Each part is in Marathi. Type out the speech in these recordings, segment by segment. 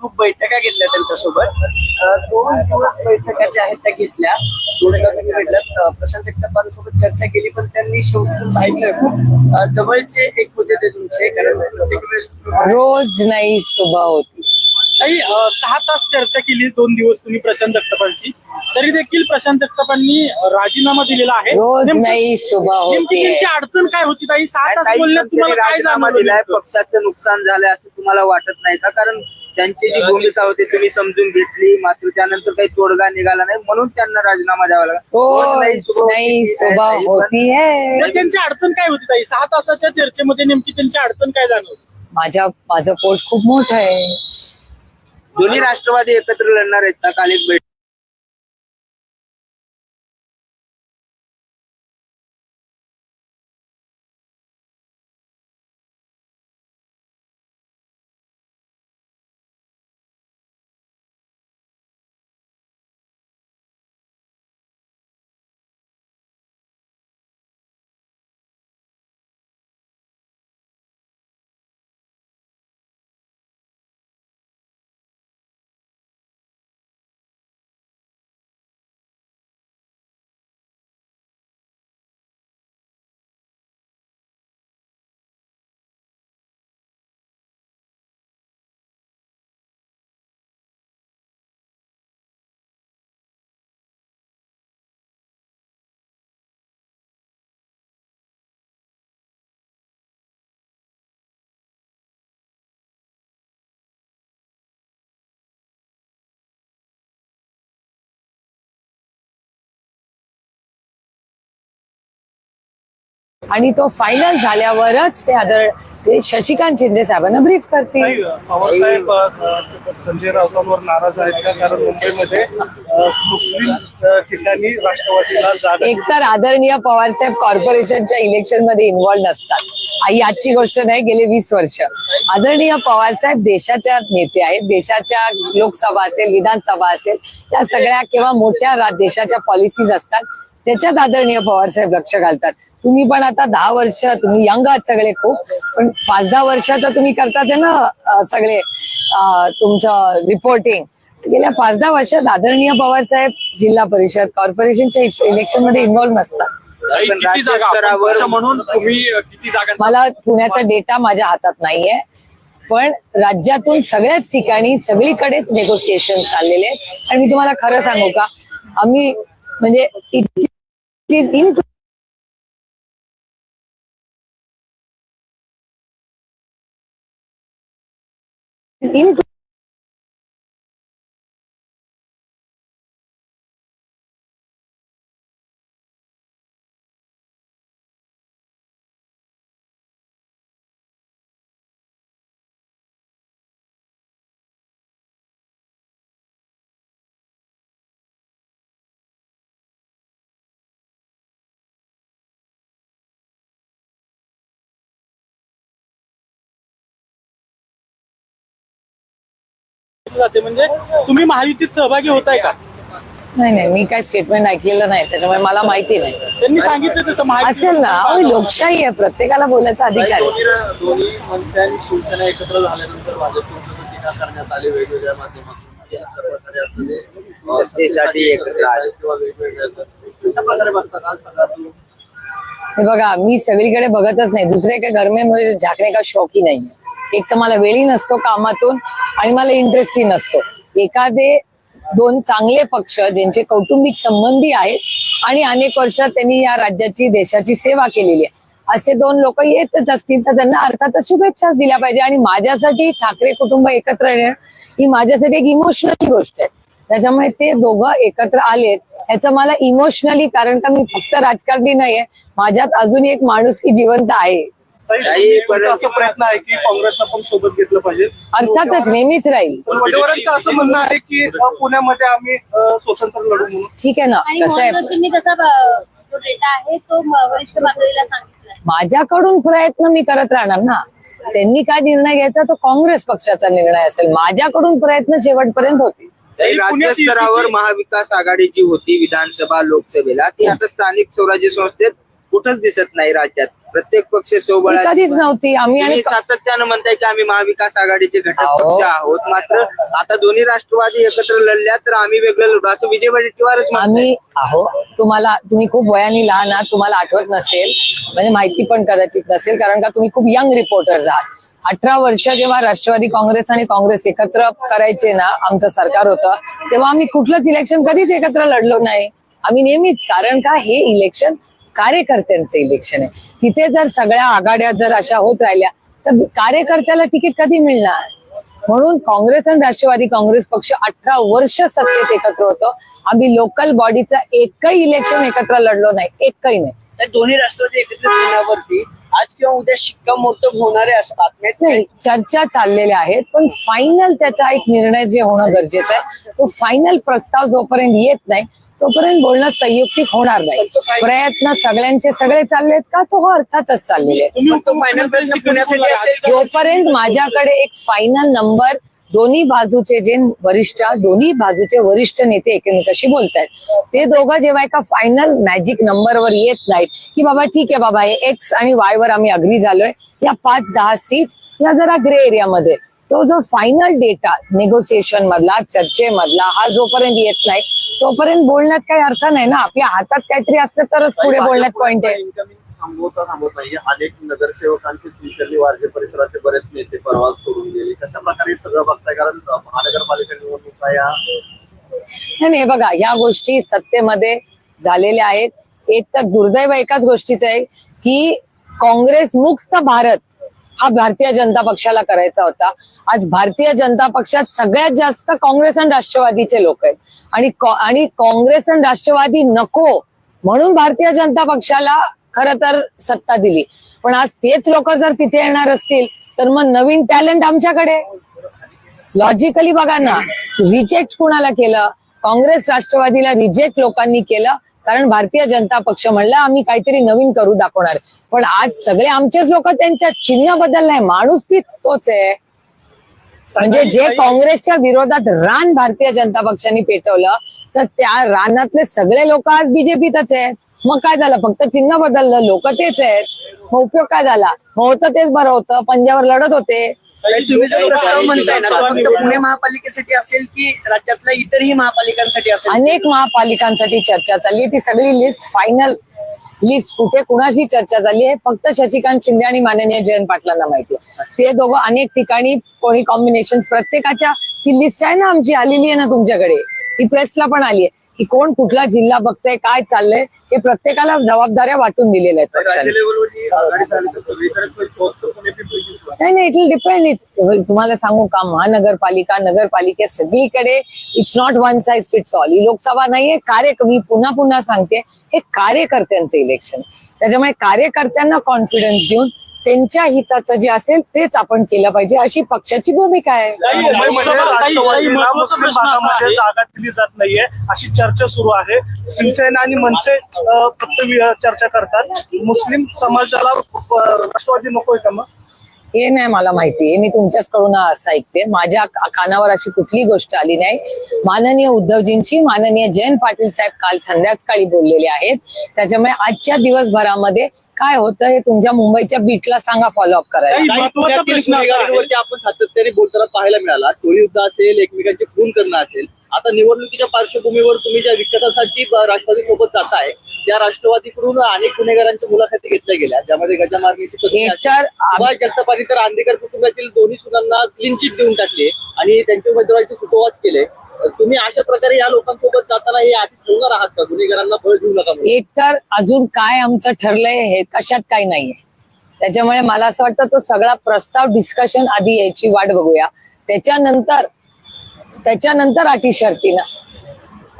खूप बैठका घेतल्या त्यांच्यासोबत. दोन दिवस बैठका ज्या आहेत त्या घेतल्या. दोनदा तुम्ही भेटल्यात प्रशांत जगतापांसोबत चर्चा केली पण त्यांनी शेवटी तुमचं ऐकलंय खूप. जवळचे एक होते ते तुमचे कारण प्रत्येक वेळेस रोज नाही सुबह होती. अ, सहा तास चर्चा केली दोन दिवस तुम्ही प्रशांत जगतापांशी. तरी देखील प्रशांत जगतापांनी राजीनामा दिलेला आहे. रोज नेमकं- नाही सुबह नेमकी होती. त्यांची है अडचण काय होती ताई? सहा तास बोलण्यात तुम्हाला काय राजीनामा जाणवलं दिलाय नेमकं? पक्षाचं नुकसान झालंय असं तुम्हाला वाटत नाही का? कारण त्यांची जी भूमिका होती तुम्ही समजून घेतली. मात्र त्यानंतर काही तोडगा निघाला नाही म्हणून त्यांना राजीनामा द्यावा लागला. नाही होती है. तर त्यांची अडचण काय होती ताई? सहा तासाच्या चर्चेमध्ये नेमकी त्यांची अडचण काय जाणवली? माझ्या माझं पोट खूप मोठं आहे. दोन्ही राष्ट्रवादी एकत्र लढणार आहेत का? काल एक बैठक आणि तो फायनल झाल्यावरच ते आदर ते शशिकांत शिंदे साहेबांना ब्रीफ करतील. नाही पवार साहेब अ, संजय राऊतांवर नाराज आहेत का? कारण मुंबईमध्ये मुस्लिम ठिकाणी राष्ट्रवादीला जागा एकतर आदरणीय पवार साहेब कॉर्पोरेशनच्या इलेक्शनमध्ये इन्व्हॉल्ड नसतात. ही आजची गोष्ट नाही गेले वीस वर्ष. आदरणीय पवार साहेब देशाच्या नेते आहेत. देशाच्या लोकसभा असेल विधानसभा असेल या सगळ्या किंवा मोठ्या देशाच्या पॉलिसीज असतात. त्याच्यात आदरणीय पवार साहेब लक्ष घालतात. तुम्ही पण आता दहा वर्ष तुम्ही यंग आहात सगळे खूप पण पाच दहा वर्ष तर तुम्ही करतात ना सगळे तुमचं रिपोर्टिंग गेल्या पाच दहा वर्षात आदरणीय पवार साहेब जिल्हा परिषद कॉर्पोरेशनच्या इलेक्शनमध्ये इन्व्हॉल्व नसतात. मला पुण्याचा डेटा माझ्या हातात नाहीये पण राज्यातून सगळ्याच ठिकाणी सगळीकडेच नेगोसिएशन चाललेले आहेत. आणि मी तुम्हाला खरं सांगू का आम्ही म्हणजे इट इज इन जाते? म्हणजे तुम्ही महायुतीत सहभागी होताय का? नाही नाही मी काय स्टेटमेंट ऐकलेलं नाही त्याच्यामुळे मला माहिती नाही. त्यांनी सांगितलं तसं महायुतीत असेल ना अहो, लोकशाही आहे प्रत्येकाला बोलायचा अधिकार आहे. दोन्ही दोन्ही मनसे आणि शिवसेना एकत्र झाल्यानंतर भाजपवर टीका करण्यात आली वेगवेगळ्या माध्यमातून. अं, सत्तेसाठी एकत्र आले. किंवा वेगवेगळे असं. कशा प्रकारे बघता काल सगळा तो हे बघा मी सगळीकडे बघतच नाही. दुसरे काही गरमेमुळे झाकणे का शौकी नाही एक तर मला वेळी नसतो कामातून आणि मला इंटरेस्टही नसतो. एखादे दोन चांगले पक्ष ज्यांचे कौटुंबिक संबंधी आहेत आणि अनेक वर्षात त्यांनी या राज्याची देशाची सेवा केलेली आहे. असे दोन लोक येतच असतील तर त्यांना अर्थातच शुभेच्छा दिल्या पाहिजे. आणि माझ्यासाठी ठाकरे कुटुंब एकत्र येणं ही माझ्यासाठी एक इमोशनल गोष्ट आहे. त्याच्यामुळे ते दोघं एकत्र आलेत. ह्याचं मला इमोशनली कारण का मी फक्त राजकारणी नाहीये माझ्यात अजून एक माणूस की जिवंत आहे. असा प्रयत्न आहे की काँग्रेसला पण सोबत घेतलं पाहिजे. अर्थातच नेहमीच राहील. वडेवरांचं असं म्हणणं आहे की पुण्यामध्ये आम्ही स्वतंत्र लढू म्हणून. ठीक आहे ना? आणि कसं आहे? मोहन जोशींनी तसा ब- जो डेटा आहे तो म- वरिष्ठ पातळीला सांगितलाय. माझ्याकडून प्रयत्न मी करत राहणार ना? त्यांनी काय निर्णय घ्यायचा? तो काँग्रेस पक्षाचा निर्णय असेल. माझ्याकडून प्रयत्न शेवटपर्यंत पुण्यात राज्यस्तरावर युतीची- महाविकास आघाडी जी होती विधानसभा लोकसभेला. ती आता स्थानिक स्वराज्य संस्थेत कुठंच दिसत नाही राज्यात. प्रत्येक पक्ष कधीच नव्हती. आम्ही आणि सातत्यानं म्हणताय की आम्ही महाविकास आघाडीचे घटक अहो. पक्ष आहोत. मात्र आता दोन्ही राष्ट्रवादी एकत्र लढल्या तर आम्ही वेगळं लढू. असं विजय वडेट्टीवारच म्हणताय. आम्ही आहो तुम्हाला तुम्ही खूप वयाने लहान आहात. तुम्हाला आठवत नसेल. म्हणजे माहिती पण कदाचित नसेल कारण का तुम्ही खूप यंग रिपोर्टर्स आहात. अठरा वर्ष जेव्हा राष्ट्रवादी काँग्रेस आणि काँग्रेस एकत्र करायचे ना आमचं सरकार होतं तेव्हा आम्ही कुठलंच इलेक्शन कधीच एकत्र लढलो नाही. आम्ही नेहमीच कारण का हे इलेक्शन कार्यकर्त्यांचं इलेक्शन आहे. तिथे जर सगळ्या आघाड्या जर अशा होत राहिल्या तर कार्यकर्त्याला तिकीट कधी मिळणार? म्हणून काँग्रेस आणि राष्ट्रवादी काँग्रेस पक्ष अठरा वर्ष सत्तेत एकत्र होतो. आम्ही लोकल बॉडीचं एकही इलेक्शन एकत्र लढलो नाही एकही नाही. दोन्ही राष्ट्रवादी एकत्र आज किंवा उद्या शिक्कामोर्तब होणारे असं बातम्या आहेत. नाही चर्चा चाललेल्या आहेत पण फायनल त्याचा एक निर्णय जे होणं गरजेचं आहे तो फायनल प्रस्ताव जोपर्यंत येत नाही तोपर्यंत बोलणं संयुक्तिक होणार नाही प्रयत्न सगळ्यांचे सगळे चाललेत का तो अर्थातच चाललेले आहेत? जोपर्यंत माझ्याकडे एक फायनल नंबर दोन्ही बाजूचे जे वरिष्ठ दोन्ही बाजूचे वरिष्ठ नेते एकमेकाशी बोलतायत. ते दोघं जेव्हा एका फायनल मॅजिक नंबरवर येत नाहीत की बाबा ठीक आहे बाबा हे एक्स आणि वाय वर आम्ही अग्री झालोय या पाच दहा सीट या जरा ग्रे एरियामध्ये तो जो फायनल डेटा नेगोसिएशन मधला चर्चेमधला हा जोपर्यंत येत नाही तोपर्यंत बोलण्यात काही अर्थ नाही ना. आपल्या हातात काहीतरी असतं तरच पुढे बोलण्यात पॉइंट आहे. थांबवता थांबवता नाही अनेक नगरसेवकांचे तुमच्या वारजे परिसराचे बरेच नेते परवा सोडून गेले. कशा प्रकारे सगळं बघताय? कारण महानगरपालिका निवडणुका या नाही नाही, बघा ह्या गोष्टी सत्तेमध्ये झालेल्या आहेत. एक तर दुर्दैव एकाच गोष्टीचं आहे की काँग्रेस मुक्त भारत हा भारतीय जनता पक्षाला करायचा होता. आज भारतीय जनता पक्षात सगळ्यात जास्त काँग्रेस आणि राष्ट्रवादीचे लोक आहेत. आणि आणि काँग्रेस आणि राष्ट्रवादी नको म्हणून भारतीय जनता पक्षाला खर तर सत्ता दिली. पण आज तेच लोक जर तिथे येणार असतील तर मग नवीन टॅलेंट आमच्याकडे. लॉजिकली बघा ना रिजेक्ट कुणाला केलं? काँग्रेस राष्ट्रवादीला रिजेक्ट लोकांनी केलं कारण भारतीय जनता पक्ष म्हणलं आम्ही काहीतरी नवीन करू दाखवणार. पण आज सगळे आमचेच लोक त्यांच्या चिन्ह बदललाय. माणूस तीच तोच आहे. म्हणजे जे काँग्रेसच्या विरोधात रान भारतीय जनता पक्षाने पेटवलं तर त्या रानातले सगळे लोक आज बीजेपीतच आहेत. मग काय झालं? फक्त चिन्ह बदललं. लोक तेच आहेत. मग उपयोग काय झाला? होतं तेच बरं होतं. पंजावर लढत होते. ताई, तुम्ही जो प्रस्ताव म्हणताय ना तो फक्त पुणे महापालिकेसाठी असेल की राज्यातल्या इतरही महापालिकांसाठी असेल? अनेक महापालिकांसाठी चर्चा चालली ती सगळी लिस्ट फायनल लिस्ट कुठे कुणाशी चर्चा झाली आहे? फक्त शशिकांत शिंदे आणि माननीय जयंत पाटलांना माहिती आहे. ते दोघं अनेक ठिकाणी कोणी कॉम्बिनेशन प्रत्येकाच्या ती लिस्ट आहे ना आमची आलेली आहे ना तुमच्याकडे. ती प्रेसला पण आली आहे. की कोण कुठला जिल्हा बघतंय काय चाललंय हे प्रत्येकाला जबाबदाऱ्या वाटून दिलेल्या आहेत पक्षाने. नाही नाही इट विल डिपेंड तुम्हाला सांगू का महानगरपालिका नगरपालिका सगळीकडे it's not one size fits all ही लोकसभा नाहीये कार्य मी पुन्हा पुन्हा सांगते हे कार्यकर्त्यांचं इलेक्शन त्याच्यामुळे कार्यकर्त्यांना कॉन्फिडन्स देऊन त्यांच्या हिताचं जे असेल तेच आपण केलं पाहिजे. अशी पक्षाची भूमिका आहे. आहे. जागा दिली जात नाहीये. अशी चर्चा सुरू आहे. शिवसेना आणि मनसे फक्त चर्चा करतात. मुस्लिम समाजाला राष्ट्रवादी नकोय का मग? हे नाही मला माहिती मी तुमच्याच कडून असं ऐकते. माझ्या कानावर अशी कुठली गोष्ट आली नाही. माननीय उद्धवजींची माननीय जयंत पाटील साहेब काल संध्याकाळी बोललेले आहेत. त्याच्यामुळे आजच्या दिवसभरामध्ये काय होतं हे तुमच्या मुंबईच्या बीटला सांगा फॉलोअप करायला. ताई, महत्त्वाचा प्रश्न असा आहे. गुन्हेगारीवरती आपण सातत्याने बोलताना पाहायला मिळाला. टोळी युद्ध असेल एकमेकांचे खून करणं असेल आता निवडणुकीच्या पार्श्वभूमीवर तुम्ही ज्या विकतासाठी राष्ट्रवादी सोबत जाताय त्या राष्ट्रवादीकडून अनेक गुन्हेगारांच्या मुलाखती घेतल्या गेल्या. ज्यामध्ये गजा मारण्याची पत्नी एक असेल. तर आम- सुभाष जगतापांनी तर आंदेकर कुटुंबातील दोन्ही सुनांना क्लीन चिट देऊन टाकले आणि त्यांच्या उमेदवाराचे सुतोवाच केले. तुम्ही अशा प्रकारे या लोकांसोबत जाताना हे आधी ठेवणार आहात का? गुन्हेगारांना फळ देऊ नका? एक तर अजून काय आमचं ठरलंय हे कशात काही नाहीये. त्याच्यामुळे मला असं वाटतं तो सगळा प्रस्ताव डिस्कशन आधी यायची वाट बघूया. त्याच्यानंतर त्याच्यानंतर अटी शर्तीनं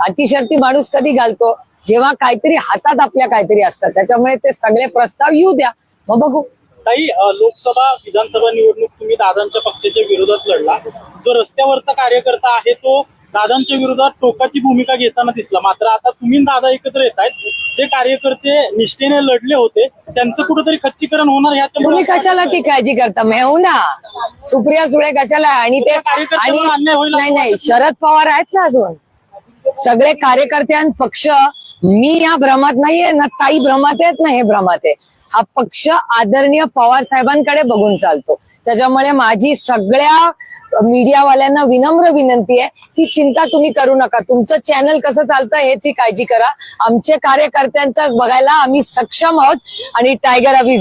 अटी शर्ती माणूस कधी घालतो? जेव्हा काहीतरी हातात आपल्या काहीतरी असतात त्याच्यामुळे ते सगळे प्रस्ताव येऊ द्या. मग बघू. ताई अ, लोकसभा विधानसभा निवडणूक तुम्ही दादांच्या पक्षाच्या विरोधात लढला. जो रस्त्यावरचा कार्यकर्ता आहे तो दादांच्या विरोधात टोकाची भूमिका घेताना दिसला. मात्र आता तुम्ही दादा एकत्र येत आहेत जे कार्यकर्ते निष्ठेने लढले होते त्यांचं कुठेतरी खच्चीकरण होणार तुम्ही कशाला ती काळजी करता? मेहू ना. सुप्रिया सुळे कशाला? आणि ते आणि नाही नाही. शरद पवार आहेत ना अजून. सगळे कार्यकर्ते आणि पक्ष मी या भ्रमात नाहीये ना ताई भ्रमात आहेत ना हे भ्रमात आहे. हा पक्ष आदरणीय पवार साहेबांकडे बघून चालतो. त्याच्यामुळे माझी सगळ्या मीडियावाल्यांना विनम्र विनंती आहे की चिंता तुम्ही करू नका. तुमचं चॅनल कसं चालतं ह्याची काळजी करा. आमचे कार्यकर्त्यांचं बघायला आम्ही सक्षम आहोत आणि टायगर अभि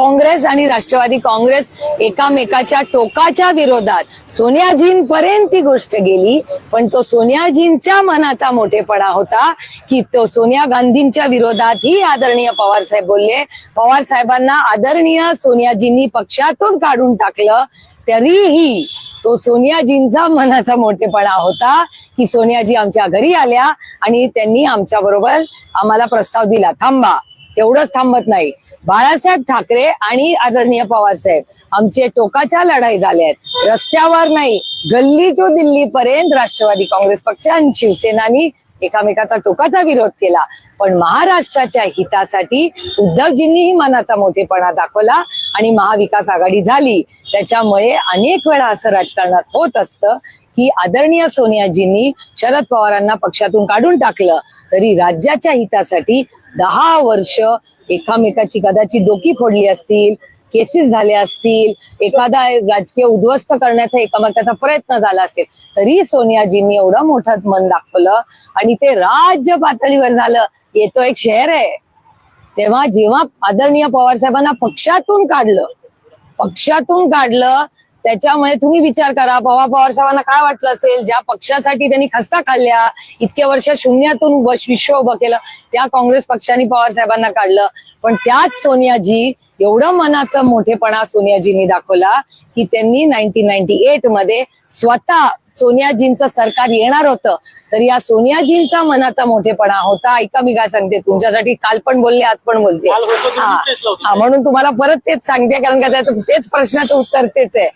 काँग्रेस आणि राष्ट्रवादी काँग्रेस एकामेकाच्या टोकाच्या विरोधात सोनियाजींपर्यंत ती गोष्ट गेली पण तो सोनियाजींच्या मनाचा मोठेपणा होता की तो सोनिया गांधींच्या विरोधातही आदरणीय पवार साहेब बोलले. पवार साहेबांना आदरणीय सोनियाजींनी पक्षातून काढून टाकलं तरीही तो सोनियाजींचा मनाचा मोठेपणा होता की सोनियाजी आमच्या घरी आल्या आणि त्यांनी आमच्या बरोबर आम्हाला प्रस्ताव दिला. थांबा. तेवढंच थांबत नाही. बाळासाहेब ठाकरे आणि आदरणीय पवार साहेब आमचे टोकाच्या लढाई झाल्या आहेत रस्त्यावर नाही गल्ली टू दिल्ली पर्यंत राष्ट्रवादी काँग्रेस पक्ष आणि शिवसेनानी एकामेकाचा टोकाचा विरोध केला. पण महाराष्ट्राच्या हितासाठी उद्धवजींनीही मनाचा मोठेपणा दाखवला आणि महाविकास आघाडी झाली. त्याच्यामुळे अनेक वेळा असं राजकारणात होत असतं की आदरणीय सोनियाजींनी शरद पवारांना पक्षातून काढून टाकलं. तरी राज्याच्या हितासाठी दहा वर्ष एकामेकाची कदाचित डोकी फोडली असतील केसेस झाल्या असतील एखादा राजकीय उद्ध्वस्त करण्याचा एकामेकाचा प्रयत्न झाला असेल तरी सोनियाजींनी एवढं मोठं मन दाखवलं आणि ते राज्य पातळीवर झालं. येतो एक शहर आहे. तेव्हा जेव्हा आदरणीय पवार साहेबांना पक्षातून काढलं पक्षातून काढलं त्याच्यामुळे तुम्ही विचार करा पवार पवार साहेबांना काय वाटलं असेल? ज्या पक्षासाठी त्यांनी खस्ता खाल्ल्या इतक्या वर्ष शून्यातून विश्व उभं केलं त्या काँग्रेस पक्षाने पवार साहेबांना काढलं. पण त्याच सोनियाजी एवढं मनाचं मोठेपणा सोनियाजींनी दाखवला की त्यांनी नाईन्टीन नाईन्टी एटमध्ये स्वतः सोनियाजींचं सरकार येणार होतं. तर या सोनियाजींचा मनाचा मोठेपणा होता. ऐका मी काय सांगते. तुमच्यासाठी काल पण बोलले आज पण बोलते. हा. हा, म्हणून तुम्हाला परत तेच सांगते कारण का तेच प्रश्नाचं उत्तर तेच आहे.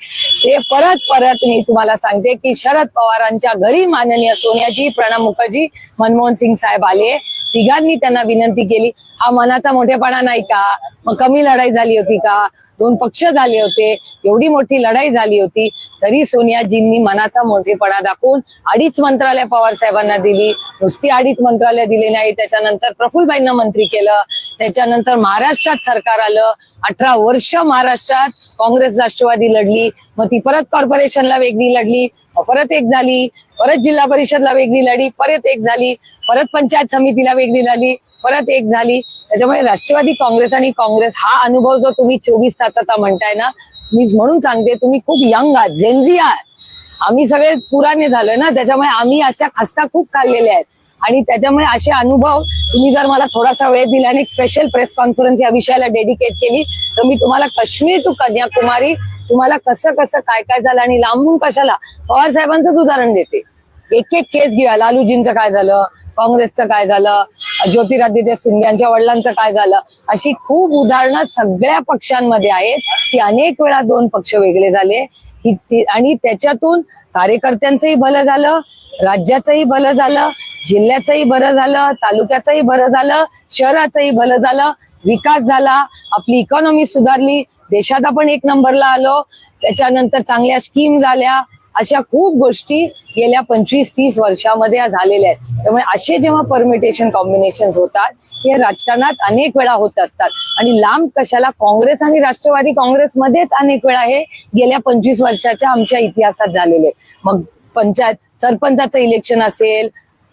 ते परत परत मी तुम्हाला सांगते की शरद पवारांच्या घरी माननीय सोनियाजी प्रणब मुखर्जी मनमोहन सिंग साहेब आले. तिघांनी त्यांना विनंती केली हा मनाचा मोठेपणा नाही का? मग कमी लढाई झाली होती का? दोन पक्ष झाले होते एवढी मोठी लढाई झाली होती. तरी सोनियाजींनी मनाचा मोठेपणा दाखवून अडीच मंत्रालय पवार साहेबांना दिली. नुसती अडीच मंत्रालय दिले नाही. त्याच्यानंतर प्रफुल्लबाईंना मंत्री केलं. त्याच्यानंतर महाराष्ट्रात सरकार आलं. अठरा वर्ष महाराष्ट्रात काँग्रेस राष्ट्रवादी लढली. मग ती परत कॉर्पोरेशनला वेगळी लढली. परत एक झाली. परत जिल्हा परिषदला वेगळी लढी परत एक झाली परत पंचायत समितीला वेगळी लढी परत एक झाली. त्याच्यामुळे राष्ट्रवादी काँग्रेस आणि काँग्रेस हा अनुभव जो तुम्ही चोवीस तासाचा म्हणताय ना मी म्हणून सांगते तुम्ही खूप यंग आहात झेन्झी आहात. आम्ही सगळे पुराने झालोय ना त्याच्यामुळे आम्ही अशा खस्ता खूप काढलेल्या आहेत. आणि त्याच्यामुळे असे अनुभव तुम्ही जर मला थोडासा वेळ दिला आणि एक स्पेशल प्रेस कॉन्फरन्स या विषयाला डेडिकेट केली तर मी तुम्हाला काश्मीर टू कन्याकुमारी तुम्हाला कसं कसं काय काय झालं आणि लांबून कशाला पवार साहेबांचंच उदाहरण देते. एक एक केस घेऊया. लालूजींचं काय झालं? काँग्रेसचं काय झालं? ज्योतिरादित्य सिंधिया यांच्या वडिलांचं काय झालं? अशी खूप उदाहरणं सगळ्या पक्षांमध्ये आहेत. की अनेक वेळा दोन पक्ष वेगळे झाले. आणि त्याच्यातून कार्यकर्त्यांचंही भलं झालं राज्याचंही भलं झालं जिल्ह्याचंही बरं झालं तालुक्याचंही बरं झालं शहराचंही भलं झालं. विकास झाला आपली इकॉनॉमी सुधारली. देशात आपण एक नंबरला आलो. त्याच्यानंतर चांगल्या स्कीम झाल्या. अशा खूप गोष्टी गेल्या पंचवीस तीस वर्षामध्ये झालेल्या आहेत. त्यामुळे असे जेव्हा परमिटेशन कॉम्बिनेशन होतात हे राजकारणात अनेक वेळा होत असतात. आणि लांब कशाला काँग्रेस आणि राष्ट्रवादी काँग्रेसमध्येच अनेक वेळा हे गेल्या पंचवीस वर्षाच्या आमच्या इतिहासात झालेले मग पंचायत सरपंचाचं इलेक्शन असेल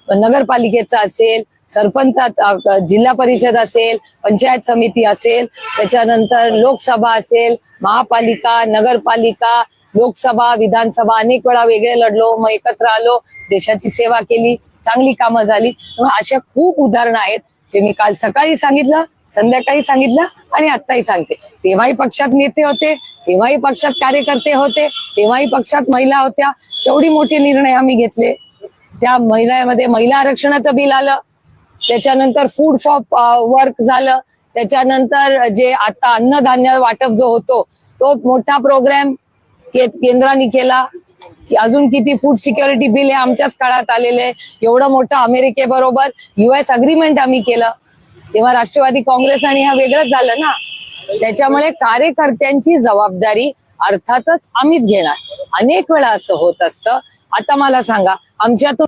नगरपालिकेचं असेल सरपंचाचा जिल्हा परिषद असेल पंचायत समिती असेल त्याच्यानंतर लोकसभा असेल महापालिका नगरपालिका लोकसभा विधानसभा अनेक वेळा वेगळे लढलो मग एकत्र आलो देशाची सेवा केली चांगली कामं झाली. अशा खूप उदाहरणं आहेत जे मी काल सकाळी सांगितलं संध्याकाळी सांगितलं आणि आत्ताही सांगते. तेव्हाही पक्षात नेते होते तेव्हाही पक्षात कार्यकर्ते होते तेव्हाही पक्षात महिला होत्या. तेवढी मोठे निर्णय आम्ही घेतले. त्या महिलामध्ये महिला आरक्षणाचं बिल आलं. त्याच्यानंतर फूड फॉर वर्क झालं. त्याच्यानंतर जे आता अन्नधान्य वाटप जो होतो तो मोठा प्रोग्राम केंद्राने केला. की अजून किती फूड सिक्युरिटी बिल हे आमच्याच काळात आलेले आहे. एवढं मोठं अमेरिकेबरोबर युएस अग्रीमेंट आम्ही केलं. तेव्हा राष्ट्रवादी काँग्रेस आणि हा वेगळंच झालं ना. त्याच्यामुळे कार्यकर्त्यांची जबाबदारी अर्थातच आम्हीच घेणार. अनेक वेळा असं होत असतं. आता मला सांगा आमच्यातून